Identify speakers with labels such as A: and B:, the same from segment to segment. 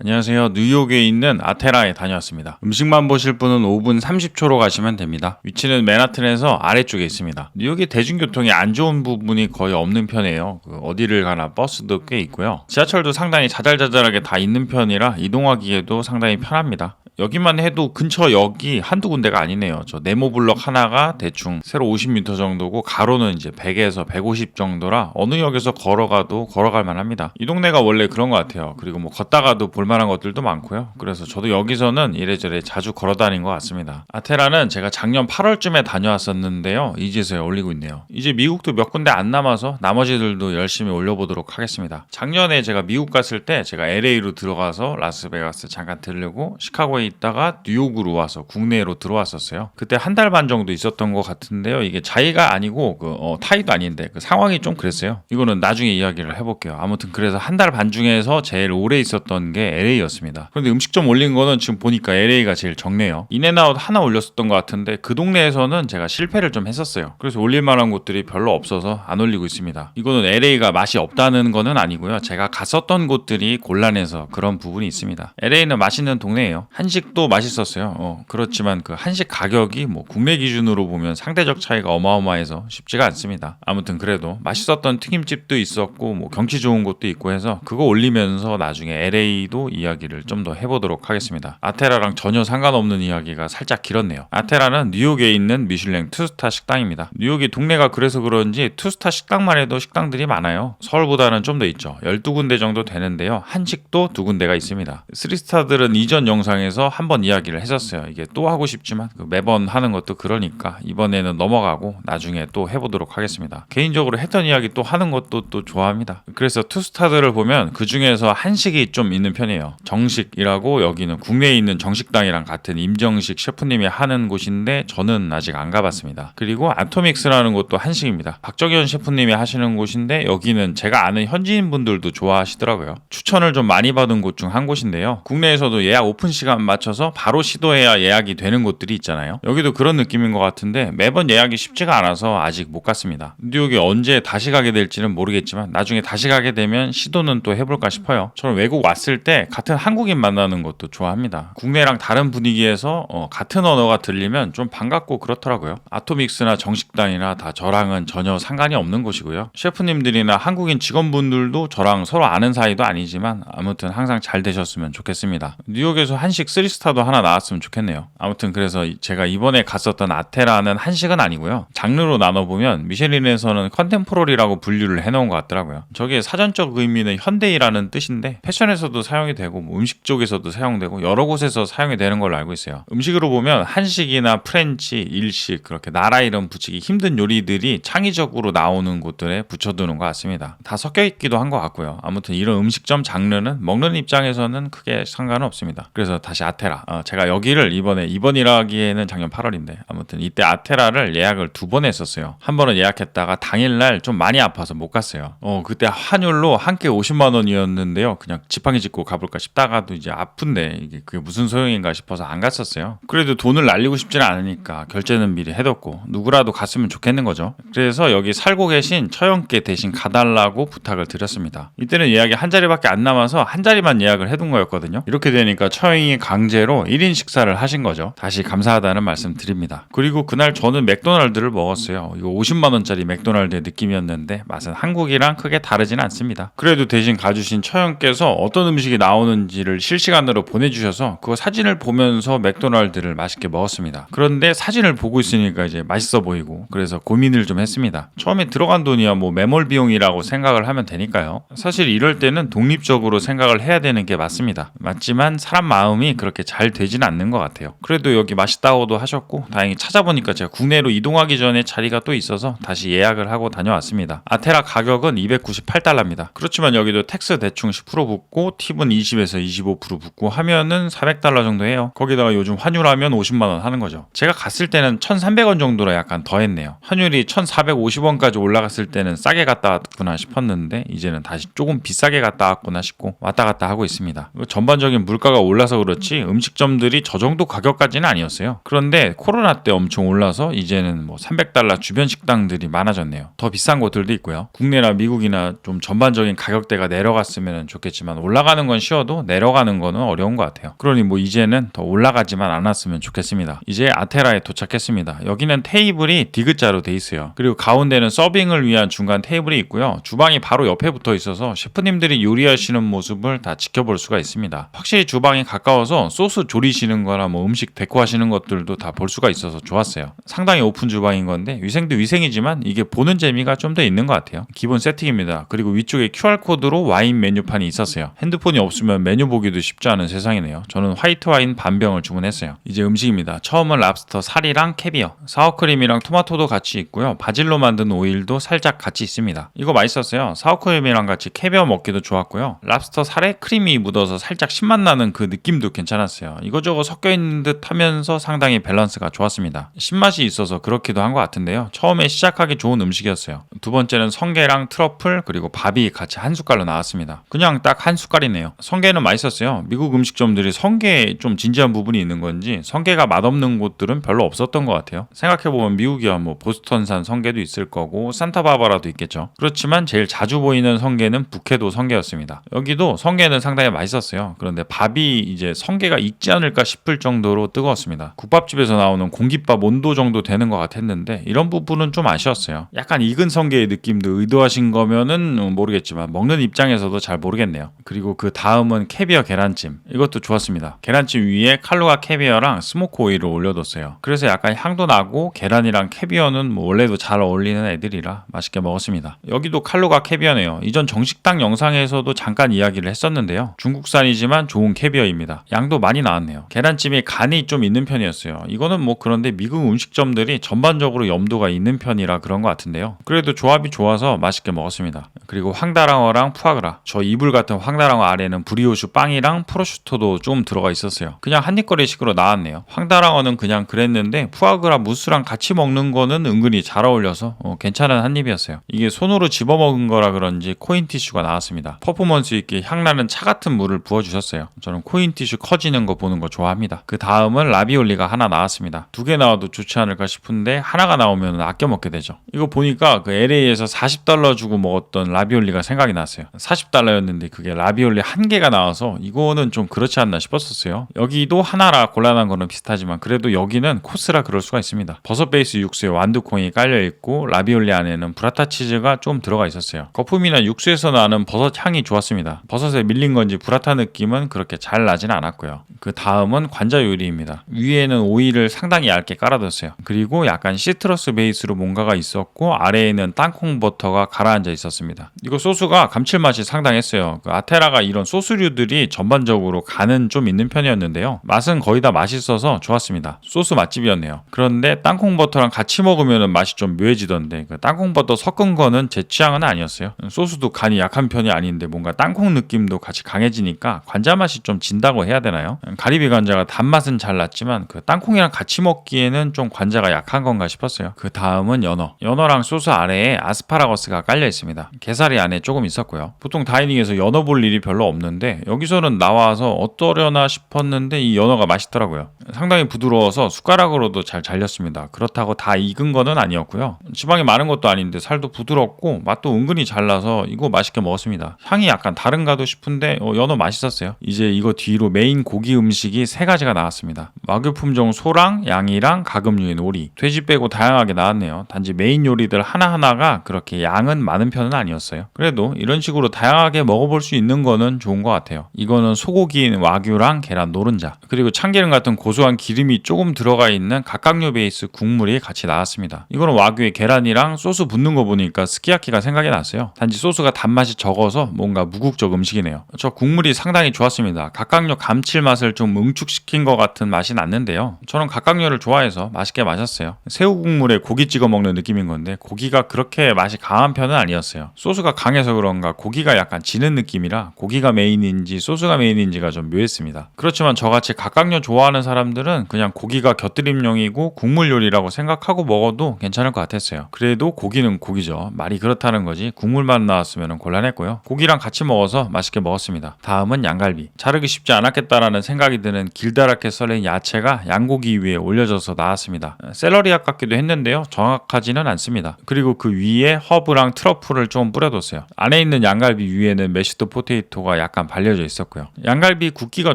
A: 안녕하세요. 뉴욕에 있는 아테라에 다녀왔습니다. 음식만 보실 분은 5분 30초로 가시면 됩니다. 위치는 맨하튼에서 아래쪽에 있습니다. 뉴욕이 대중교통이 안 좋은 부분이 거의 없는 편이에요. 그 어디를 가나 버스도 꽤 있고요. 지하철도 상당히 자잘자잘하게 다 있는 편이라 이동하기에도 상당히 편합니다. 여기만 해도 근처 역이 한두 군데가 아니네요. 저 네모블럭 하나가 대충 세로 50m 정도고 가로는 이제 100에서 150 정도라 어느 역에서 걸어가도 걸어갈 만합니다. 이 동네가 원래 그런 것 같아요. 그리고 뭐 걷다가도 볼만한 것들도 많고요. 그래서 저도 여기서는 이래저래 자주 걸어 다닌 것 같습니다. 아테라는 제가 작년 8월쯤에 다녀왔었는데요. 이제서야 올리고 있네요. 이제 미국도 몇 군데 안 남아서 나머지들도 열심히 올려보도록 하겠습니다. 작년에 제가 미국 갔을 때 제가 LA로 들어가서 라스베가스 잠깐 들르고 시카고에 있다가 뉴욕으로 와서 국내로 들어왔었어요. 그때 한 달 반 정도 있었던 것 같은데요. 이게 자의가 아니고 그 어, 타의도 아닌데 그 상황이 좀 그랬어요. 이거는 나중에 이야기를 해볼게요. 아무튼 그래서 한 달 반 중에서 제일 오래 있었던 게 LA였습니다. 그런데 음식점 올린 거는 지금 보니까 LA가 제일 적네요. 인앤아웃 하나 올렸었던 것 같은데 그 동네에서는 제가 실패를 좀 했었어요. 그래서 올릴 만한 곳들이 별로 없어서 안 올리고 있습니다. 이거는 LA가 맛이 없다는 거는 아니고요. 제가 갔었던 곳들이 곤란해서 그런 부분이 있습니다. LA는 맛있는 동네예요. 한 식도 맛있었어요. 어, 그렇지만 그 한식 가격이 뭐 국내 기준으로 보면 상대적 차이가 어마어마해서 쉽지가 않습니다. 아무튼 그래도 맛있었던 튀김집도 있었고 뭐 경치 좋은 곳도 있고 해서 그거 올리면서 나중에 LA도 이야기를 좀 더 해보도록 하겠습니다. 아테라랑 전혀 상관없는 이야기가 살짝 길었네요. 아테라는 뉴욕에 있는 미슐랭 투스타 식당입니다. 뉴욕이 동네가 그래서 그런지 투스타 식당만 해도 식당들이 많아요. 서울보다는 좀 더 있죠. 12군데 정도 되는데요. 한식도 두 군데가 있습니다. 스리스타들은 이전 영상에서 한번 이야기를 했었어요. 이게 또 하고 싶지만 그 매번 하는 것도 그러니까 이번에는 넘어가고 나중에 또 해보도록 하겠습니다. 개인적으로 했던 이야기 또 하는 것도 또 좋아합니다. 그래서 투스타들을 보면 그 중에서 한식이 좀 있는 편이에요. 정식이라고 여기는 국내에 있는 정식당이랑 같은 임정식 셰프님이 하는 곳인데 저는 아직 안 가봤습니다. 그리고 아토믹스라는 곳도 한식입니다. 박정현 셰프님이 하시는 곳인데 여기는 제가 아는 현지인 분들도 좋아하시더라고요. 추천을 좀 많이 받은 곳 중 한 곳인데요. 국내에서도 예약 오픈 시간 맞춰서 바로 시도해야 예약이 되는 곳들이 있잖아요. 여기도 그런 느낌인 것 같은데 매번 예약이 쉽지가 않아서 아직 못 갔습니다. 뉴욕에 언제 다시 가게 될지는 모르겠지만 나중에 다시 가게 되면 시도는 또 해볼까 싶어요. 저는 외국 왔을 때 같은 한국인 만나는 것도 좋아합니다. 국내랑 다른 분위기에서 어, 같은 언어가 들리면 좀 반갑고 그렇더라고요. 아토믹스나 정식당이나 다 저랑은 전혀 상관이 없는 곳이고요. 셰프님들이나 한국인 직원분들도 저랑 서로 아는 사이도 아니지만 아무튼 항상 잘 되셨으면 좋겠습니다. 뉴욕에서 한식 3스타도 하나 나왔으면 좋겠네요. 아무튼 그래서 이- 제가 이번에 갔었던 아테라는 한식은 아니고요. 장르로 나눠보면 미쉐린에서는 컨템포러리라고 분류를 해놓은 것 같더라고요. 저게 사전적 의미는 현대이라는 뜻인데 패션에서도 사용이 되고 뭐 음식 쪽에서도 사용되고 여러 곳에서 사용이 되는 걸로 알고 있어요. 음식으로 보면 한식이나 프렌치, 일식 그렇게 나라 이름 붙이기 힘든 요리들이 창의적으로 나오는 곳들에 붙여두는 것 같습니다. 다 섞여 있기도 한 것 같고요. 아무튼 이런 음식점 장르는 먹는 입장에서는 크게 상관은 없습니다. 그래서 다시 아테라. 어, 제가 여기를 이번에 이번이라기에는 작년 8월인데 아무튼 이때 아테라를 예약을 두 번 했었어요. 한 번은 예약했다가 당일날 좀 많이 아파서 못 갔어요. 어 그때 환율로 한 끼 50만 원이었는데요. 그냥 지팡이 짚고 가볼까 싶다가도 이제 아픈데 이게 그게 무슨 소용인가 싶어서 안 갔었어요. 그래도 돈을 날리고 싶지는 않으니까 결제는 미리 해뒀고 누구라도 갔으면 좋겠는 거죠. 그래서 여기 살고 계신 처형께 대신 가달라고 부탁을 드렸습니다. 이때는 예약이 한 자리밖에 안 남아서 한 자리만 예약을 해둔 거였거든요. 이렇게 되니까 처형이 강 제로 1인 식사를 하신 거죠. 다시 감사하다는 말씀 드립니다. 그리고 그날 저는 맥도날드를 먹었어요. 이거 50만 원짜리 맥도날드의 느낌이었는데 맛은 한국이랑 크게 다르진 않습니다. 그래도 대신 가주신 처형께서 어떤 음식이 나오는지를 실시간으로 보내주셔서 그 사진을 보면서 맥도날드를 맛있게 먹었습니다. 그런데 사진을 보고 있으니까 이제 맛있어 보이고 그래서 고민을 좀 했습니다. 처음에 들어간 돈이야 뭐 매몰 비용이라고 생각을 하면 되니까요. 사실 이럴 때는 독립적으로 생각을 해야 되는 게 맞습니다. 맞지만 사람 마음이 그 렇게 잘 되진 않는 것 같아요. 그래도 여기 맛있다고도 하셨고 다행히 찾아보니까 제가 국내로 이동하기 전에 자리가 또 있어서 다시 예약을 하고 다녀왔습니다. 아테라 가격은 298달러입니다. 그렇지만 여기도 텍스 대충 10% 붙고 팁은 20에서 25% 붙고 하면은 400달러 정도 해요. 거기다가 요즘 환율하면 50만 원 하는 거죠. 제가 갔을 때는 1,300원 정도로 약간 더 했네요. 환율이 1,450원까지 올라갔을 때는 싸게 갔다 왔구나 싶었는데 이제는 다시 조금 비싸게 갔다 왔구나 싶고 왔다 갔다 하고 있습니다. 전반적인 물가가 올라서 그렇지 음식점들이 저 정도 가격까지는 아니었어요. 그런데 코로나 때 엄청 올라서 이제는 뭐 300달러 주변 식당들이 많아졌네요. 더 비싼 곳들도 있고요. 국내나 미국이나 좀 전반적인 가격대가 내려갔으면 좋겠지만 올라가는 건 쉬워도 내려가는 거는 어려운 것 같아요. 그러니 뭐 이제는 더 올라가지만 않았으면 좋겠습니다. 이제 아테라에 도착했습니다. 여기는 테이블이 디귿자로 돼 있어요. 그리고 가운데는 서빙을 위한 중간 테이블이 있고요. 주방이 바로 옆에 붙어 있어서 셰프님들이 요리하시는 모습을 다 지켜볼 수가 있습니다. 확실히 주방이 가까워서 소스 조리시는 거나 뭐 음식 데코하시는 것들도 다 볼 수가 있어서 좋았어요. 상당히 오픈 주방인 건데 위생도 위생이지만 이게 보는 재미가 좀 더 있는 것 같아요. 기본 세팅입니다. 그리고 위쪽에 QR코드로 와인 메뉴판이 있었어요. 핸드폰이 없으면 메뉴 보기도 쉽지 않은 세상이네요. 저는 화이트 와인 반병을 주문했어요. 이제 음식입니다. 처음은 랍스터 살이랑 캐비어, 사워크림이랑 토마토도 같이 있고요. 바질로 만든 오일도 살짝 같이 있습니다. 이거 맛있었어요. 사워크림이랑 같이 캐비어 먹기도 좋았고요. 랍스터 살에 크림이 묻어서 살짝 신맛 나는 그 느낌도 괜찮았어요. 이거저거 섞여 있는 듯 하면서 상당히 밸런스가 좋았습니다. 신맛이 있어서 그렇기도 한 것 같은데요. 처음에 시작하기 좋은 음식이었어요. 두 번째는 성게랑 트러플 그리고 밥이 같이 한 숟갈로 나왔습니다. 그냥 딱 한 숟갈이네요. 성게는 맛있었어요. 미국 음식점들이 성게에 좀 진지한 부분이 있는 건지 성게가 맛없는 곳들은 별로 없었던 것 같아요. 생각해보면 미국이야 뭐 보스턴산 성게도 있을 거고 산타바바라도 있겠죠. 그렇지만 제일 자주 보이는 성게는 북해도 성게였습니다. 여기도 성게는 상당히 맛있었어요. 그런데 밥이 이제 성게 가 익지 않을까 싶을 정도로 뜨거웠습니다. 국밥집에서 나오는 공깃밥 온도 정도 되는 것 같았는데 이런 부분은 좀 아쉬웠어요. 약간 익은 성게의 느낌도 의도하신 거면은 모르겠지만 먹는 입장에서도 잘 모르겠네요. 그리고 그 다음은 캐비어 계란찜 이것도 좋았습니다. 계란찜 위에 칼로가 캐비어랑 스모크 오일을 올려뒀어요. 그래서 약간 향도 나고 계란이랑 캐비어는 뭐 원래도 잘 어울리는 애들이라 맛있게 먹었습니다. 여기도 칼로가 캐비어네요. 이전 정식당 영상에서도 잠깐 이야기를 했었는데요. 중국산이지만 좋은 캐비어입니다. 양도 많이 나왔네요. 계란찜이 간이 좀 있는 편이었어요. 이거는 뭐 그런데 미국 음식점들이 전반적으로 염도가 있는 편이라 그런 것 같은데요. 그래도 조합이 좋아서 맛있게 먹었습니다. 그리고 황다랑어랑 푸아그라. 저 이불 같은 황다랑어 아래는 브리오슈 빵이랑 프로슈토도 좀 들어가 있었어요. 그냥 한입거리식으로 나왔네요. 황다랑어는 그냥 그랬는데 푸아그라 무스랑 같이 먹는 거는 은근히 잘 어울려서 어, 괜찮은 한입이었어요. 이게 손으로 집어 먹은 거라 그런지 코인 티슈가 나왔습니다. 퍼포먼스 있게 향나는 차 같은 물을 부어주셨어요. 저는 코인 티슈 커 지는 거 보는 거 좋아합니다. 그 다음은 라비올리가 하나 나왔습니다. 두 개 나와도 좋지 않을까 싶은데 하나가 나오면 아껴 먹게 되죠. 이거 보니까 그 LA에서 40달러 주고 먹었던 라비올리가 생각이 났어요. 40달러였는데 그게 라비올리 한 개가 나와서 이거는 좀 그렇지 않나 싶었었어요. 여기도 하나라 곤란한 거는 비슷하지만 그래도 여기는 코스라 그럴 수가 있습니다. 버섯 베이스 육수에 완두콩이 깔려 있고 라비올리 안에는 브라타 치즈가 좀 들어가 있었어요. 거품이나 육수에서 나는 버섯 향이 좋았습니다. 버섯에 밀린 건지 브라타 느낌은 그렇게 잘 나진 않았고요. 그 다음은 관자 요리입니다. 위에는 오일을 상당히 얇게 깔아뒀어요. 그리고 약간 시트러스 베이스로 뭔가가 있었고 아래에는 땅콩 버터가 가라앉아 있었습니다. 이거 소스가 감칠맛이 상당했어요. 그 아테라가 이런 소스류들이 전반적으로 간은 좀 있는 편이었는데요. 맛은 거의 다 맛있어서 좋았습니다. 소스 맛집이었네요. 그런데 땅콩 버터랑 같이 먹으면 맛이 좀 묘해지던데 그 땅콩 버터 섞은 거는 제 취향은 아니었어요. 소스도 간이 약한 편이 아닌데 뭔가 땅콩 느낌도 같이 강해지니까 관자 맛이 좀 진다고 해야 되나 요? 가리비 관자가 단맛은 잘 났지만 그 땅콩이랑 같이 먹기에는 좀 관자가 약한 건가 싶었어요. 그 다음은 연어. 연어랑 소스 아래에 아스파라거스가 깔려 있습니다. 게살이 안에 조금 있었고요. 보통 다이닝에서 연어 볼 일이 별로 없는데 여기서는 나와서 어떠려나 싶었는데 이 연어가 맛있더라고요. 상당히 부드러워서 숟가락으로도 잘 잘렸습니다. 그렇다고 다 익은 거는 아니었고요. 지방이 많은 것도 아닌데 살도 부드럽고 맛도 은근히 잘 나서 이거 맛있게 먹었습니다. 향이 약간 다른가도 싶은데 어, 연어 맛있었어요. 이제 이거 뒤로 메인 고기 음식이 세 가지가 나왔습니다. 와규 품종 소랑 양이랑 가금류인 오리, 돼지 빼고 다양하게 나왔네요. 단지 메인 요리들 하나하나가 그렇게 양은 많은 편은 아니었어요. 그래도 이런 식으로 다양하게 먹어볼 수 있는 거는 좋은 것 같아요. 이거는 소고기인 와규랑 계란 노른자, 그리고 참기름 같은 고소한 기름이 조금 들어가 있는 각각류 베이스 국물이 같이 나왔습니다. 이거는 와규에 계란이랑 소스 붓는 거 보니까 스키야키가 생각이 났어요. 단지 소스가 단맛이 적어서 뭔가 무국적 음식이네요. 저 국물이 상당히 좋았습니다. 각각류 감칠 맛을 좀 응축시킨 것 같은 맛이 났는데요. 저는 각각류를 좋아해서 맛있게 마셨어요. 새우 국물에 고기 찍어 먹는 느낌인 건데 고기가 그렇게 맛이 강한 편은 아니었어요. 소스가 강해서 그런가 고기가 약간 지는 느낌이라 고기가 메인인지 소스가 메인인지가 좀 묘했습니다. 그렇지만 저같이 각각류 좋아하는 사람들은 그냥 고기가 곁들임용이고 국물 요리라고 생각하고 먹어도 괜찮을 것 같았어요. 그래도 고기는 고기죠. 말이 그렇다는 거지 국물만 나왔으면 곤란했고요. 고기랑 같이 먹어서 맛있게 먹었습니다. 다음은 양갈비. 자르기 쉽지 않았겠다라는 맛있겠다라는 생각이 드는 길다랗게 썰린 야채가 양고기 위에 올려져서 나왔습니다. 샐러리앗 같기도 했는데요. 정확하지는 않습니다. 그리고 그 위에 허브랑 트러플을 좀 뿌려뒀어요. 안에 있는 양갈비 위에는 메시드 포테이토가 약간 발려져 있었고요. 양갈비 굵기가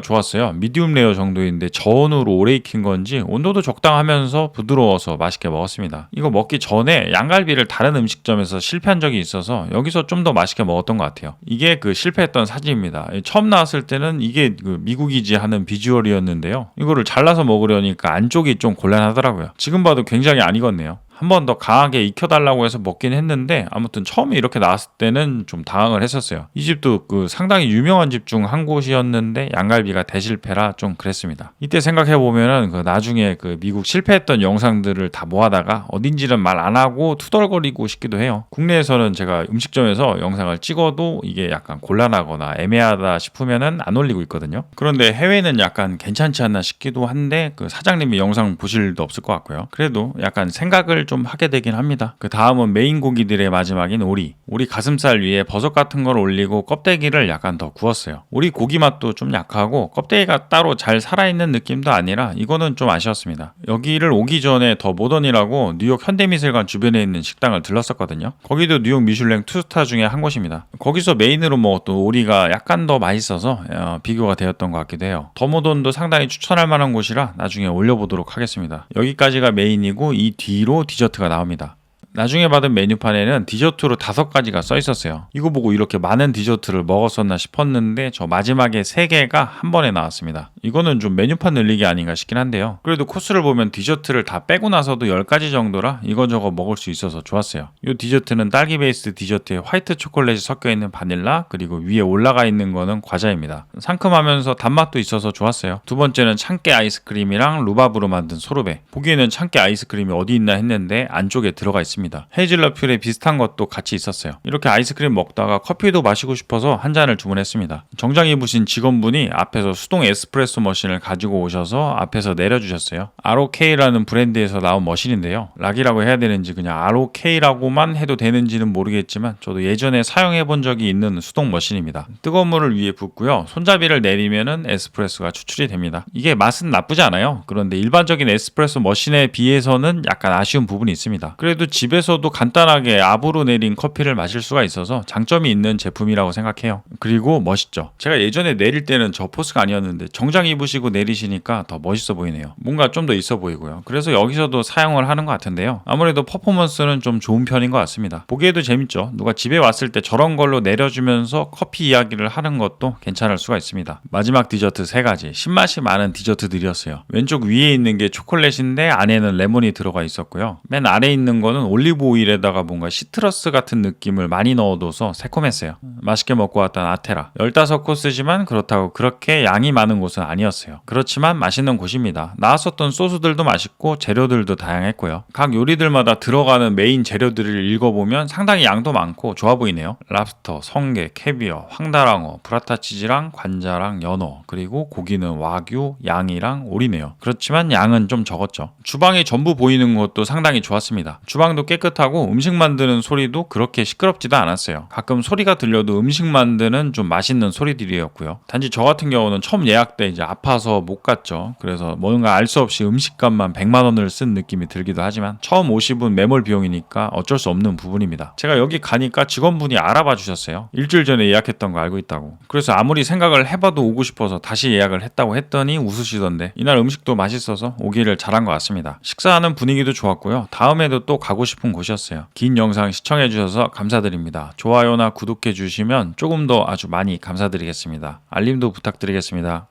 A: 좋았어요. 미디움 레어 정도인데 저온으로 오래 익힌 건지 온도도 적당하면서 부드러워서 맛있게 먹었습니다. 이거 먹기 전에 양갈비를 다른 음식점에서 실패한 적이 있어서 여기서 좀 더 맛있게 먹었던 것 같아요. 이게 그 실패했던 사진입니다. 처음 나왔을 때는 이게 그 미국이 지 하는 비주얼이었는데요. 이거를 잘라서 먹으려니까 안쪽이 좀 곤란하더라고요. 지금 봐도 굉장히 안 익었네요. 한 번 더 강하게 익혀달라고 해서 먹긴 했는데 아무튼 처음에 이렇게 나왔을 때는 좀 당황을 했었어요. 이 집도 그 상당히 유명한 집 중 한 곳이었는데 양갈비가 대실패라 좀 그랬습니다. 이때 생각해 보면은 그 나중에 그 미국 실패했던 영상들을 다 모아다가 어딘지는 말 안 하고 투덜거리고 싶기도 해요. 국내에서는 제가 음식점에서 영상을 찍어도 이게 약간 곤란하거나 애매하다 싶으면은 안 올리고 있거든요. 그런데 해외는 약간 괜찮지 않나 싶기도 한데 그 사장님이 영상 보실 일도 없을 것 같고요. 그래도 약간 생각을 좀 하게 되긴 합니다. 그 다음은 메인 고기들의 마지막인 오리. 오리 가슴살 위에 버섯 같은 걸 올리고 껍데기를 약간 더 구웠어요. 오리 고기 맛도 좀 약하고 껍데기가 따로 잘 살아있는 느낌도 아니라 이거는 좀 아쉬웠습니다. 여기를 오기 전에 더 모던이라고 뉴욕 현대미술관 주변에 있는 식당을 들렀었거든요. 거기도 뉴욕 미슐랭 투스타 중에 한 곳입니다. 거기서 메인으로 먹었던 오리가 약간 더 맛있어서 어, 비교가 되었던 것 같기도 해요. 더 모던도 상당히 추천할 만한 곳이라 나중에 올려보도록 하겠습니다. 여기까지가 메인이고 이 뒤로 디저트가 나옵니다. 나중에 받은 메뉴판에는 디저트로 다섯 가지가 써 있었어요. 이거 보고 이렇게 많은 디저트를 먹었었나 싶었는데 저 마지막에 세 개가 한 번에 나왔습니다. 이거는 좀 메뉴판 늘리기 아닌가 싶긴 한데요. 그래도 코스를 보면 디저트를 다 빼고 나서도 10가지 정도라 이거저거 먹을 수 있어서 좋았어요. 이 디저트는 딸기 베이스 디저트에 화이트 초콜릿이 섞여 있는 바닐라 그리고 위에 올라가 있는 거는 과자입니다. 상큼하면서 단맛도 있어서 좋았어요. 두 번째는 참깨 아이스크림이랑 루바브로 만든 소르베. 보기에는 참깨 아이스크림이 어디 있나 했는데 안쪽에 들어가 있습니다. 헤이즐넛 퓨레 비슷한 것도 같이 있었어요. 이렇게 아이스크림 먹다가 커피도 마시고 싶어서 한 잔을 주문했습니다. 정장 입으신 직원분이 앞에서 수동 에스프레소 머신을 가지고 오셔서 앞에서 내려주셨어요. ROK라는 브랜드에서 나온 머신인데요. 락이라고 해야 되는지 그냥 ROK라고만 해도 되는지는 모르겠지만 저도 예전에 사용해 본 적이 있는 수동 머신입니다. 뜨거운 물을 위에 붓고요. 손잡이를 내리면은 에스프레소가 추출이 됩니다. 이게 맛은 나쁘지 않아요. 그런데 일반적인 에스프레소 머신에 비해서는 약간 아쉬운 부분이 있습니다. 그래도 집에 서도 간단하게 압으로 내린 커피를 마실 수가 있어서 장점이 있는 제품이라고 생각해요. 그리고 멋있죠. 제가 예전에 내릴 때는 저 포스가 아니었는데 정장 입으시고 내리시니까 더 멋있어 보이네요. 뭔가 좀 더 있어 보이고요. 그래서 여기서도 사용을 하는 것 같은데요. 아무래도 퍼포먼스는 좀 좋은 편인 것 같습니다. 보기에도 재밌죠. 누가 집에 왔을 때 저런 걸로 내려주면서 커피 이야기를 하는 것도 괜찮을 수가 있습니다. 마지막 디저트 세 가지. 신맛이 많은 디저트들이었어요. 왼쪽 위에 있는 게 초콜릿인데 안에는 레몬이 들어가 있었고요. 맨 아래 있는 거는 올리 브 오일에다가 뭔가 시트러스 같은 느낌을 많이 넣어둬서 새콤했어요. 맛있게 먹고 왔던 아테라. 15코스지만 그렇다고 그렇게 양이 많은 곳은 아니었어요. 그렇지만 맛있는 곳입니다. 나왔었던 소스들도 맛있고 재료들도 다양했고요. 각 요리들마다 들어가는 메인 재료들을 읽어보면 상당히 양도 많고 좋아 보이네요. 랍스터, 성게, 캐비어, 황다랑어, 브라타 치즈랑 관자랑 연어, 그리고 고기는 와규, 양이랑 오리네요. 그렇지만 양은 좀 적었죠. 주방이 전부 보이는 것도 상당히 좋았습니다. 주방도 깨끗하고 음식 만드는 소리도 그렇게 시끄럽지도 않았어요. 가끔 소리가 들려도 음식 만드는 좀 맛있는 소리들이었고요. 단지 저 같은 경우는 처음 예약 때 이제 아파서 못 갔죠. 그래서 뭔가 알 수 없이 음식값만 100만 원을 쓴 느낌이 들기도 하지만 처음 50은 매몰 비용이니까 어쩔 수 없는 부분입니다. 제가 여기 가니까 직원분이 알아봐 주셨어요. 일주일 전에 예약했던 거 알고 있다고. 그래서 아무리 생각을 해봐도 오고 싶어서 다시 예약을 했다고 했더니 웃으시던데 이날 음식도 맛있어서 오기를 잘한 것 같습니다. 식사하는 분위기도 좋았고요. 다음에도 또 가고 싶은 곳이었어요. 긴 영상 시청해 주셔서 감사드립니다. 좋아요나 구독해 주시면 조금 더 아주 많이 감사드리겠습니다. 알림도 부탁드리겠습니다.